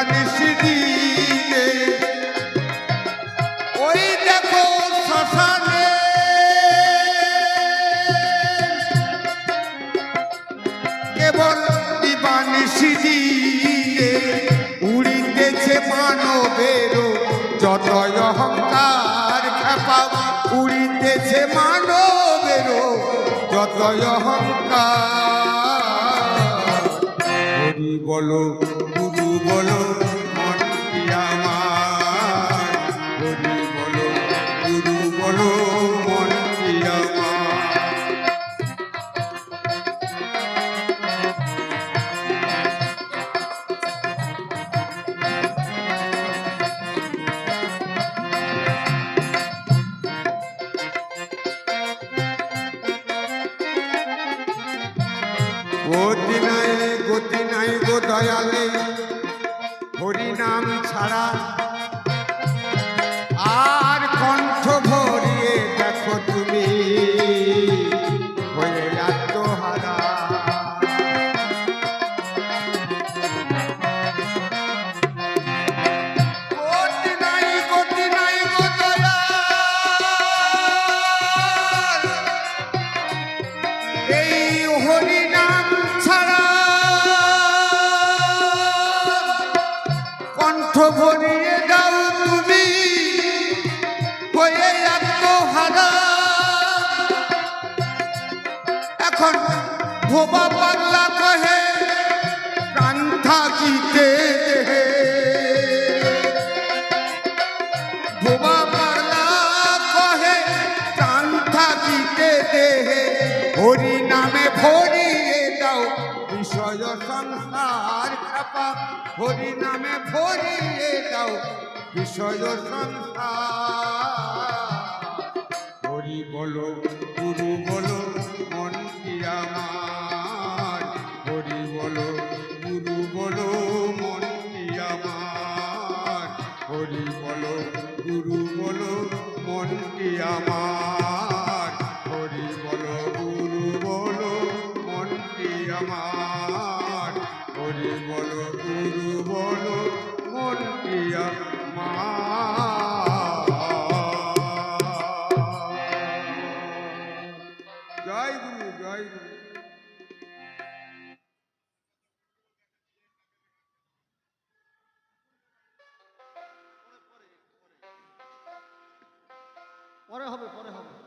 জানিস দিতে ওই দেখো শ্মশানে। কেবল দিবানিস দিতে উড়িতেছে মানবের যত অহংকার খেপা উড়িতেছে মানবের যত অহংকার। বলো গতি নাই গতি নাই গো দয়ালে। হরি নাম ছাড়া এখন ভোবা পাগলা কহে, প্রাণ থাকিতে দেহে। ভোবা পাগলা কহে, প্রাণ থাকিতে দেহে। হরি নামে ভরিয়ে দাও, বিষয় সংসার খাপা হরি নামে ভরিয়ে দাও, বিষয় সংসার। হরি বলো হরি বলো, গুরু বলো মন কি আমার। হরি বলো, গুরু বলো মন কি আমার। হরি বলো, গুরু বলো মন কি আমার। জয় গুরু জয় গুরু। পরে হবে পরে হবে।